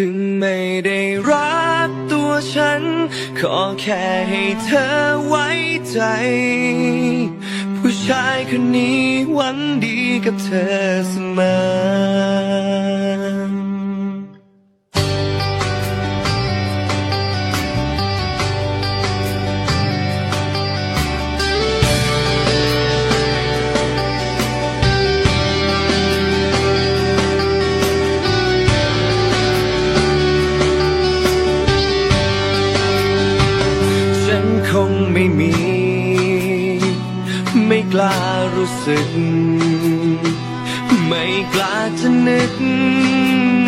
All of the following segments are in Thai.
ถึงไม่ได้รักตัวฉัน ขอแค่ให้เธอไว้ใจ ผู้ชายคนนี้หวังดีกับเธอเสมอ งไม่มี ไม่กล้ารู้สึก ไม่กล้าจะนึก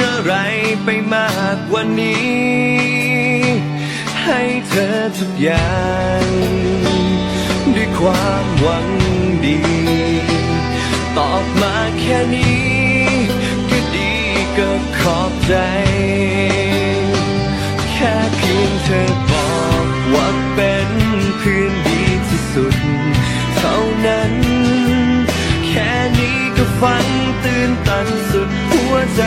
อะไรไปมากกว่านี้ ให้เธอทุกอย่าง ด้วยความหวังดี ตอบมาแค่นี้ นี้ก็ฟังตื่นตันสุดหัวใจ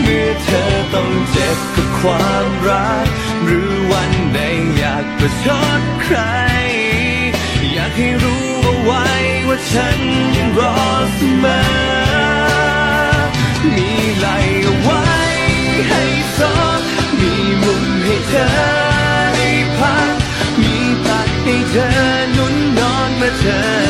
เมื่อเธอต้องเจ็บกับความรัก หรือวันใดอยากประชดใคร อยากให้รู้เอาไว้ว่าฉันยังรอเสมอ มีไหลเอาไว้ให้ซอมีมุมให้เธอได้พัก มีตักให้เธอหนุนนอนเมื่อเธอ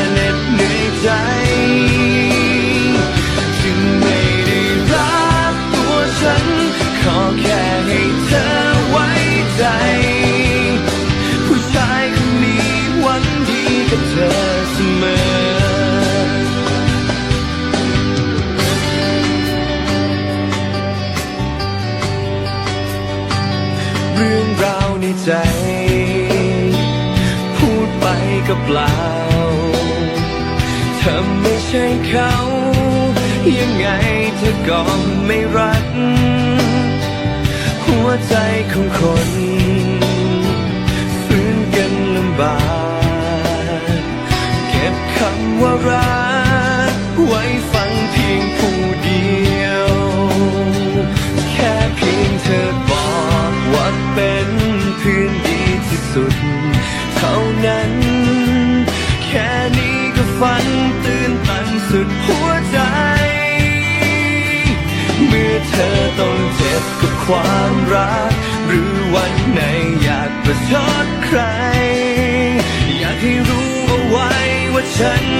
ในใจ พูดไปก็เปล่าเธอไม่ใช่เขา ยังไงเธอก็ไม่รัก หัวใจของคนฟื้นกันลำบาก เก็บคำว่ารัก สุดเท่านั้น แค่นี้ก็ฟังตื่นตันสุดหัวใจ เมื่อเธอต้องเจ็บกับความรัก หรือวันไหนอยากประชดใคร อยากให้รู้เอาไว้ว่าฉัน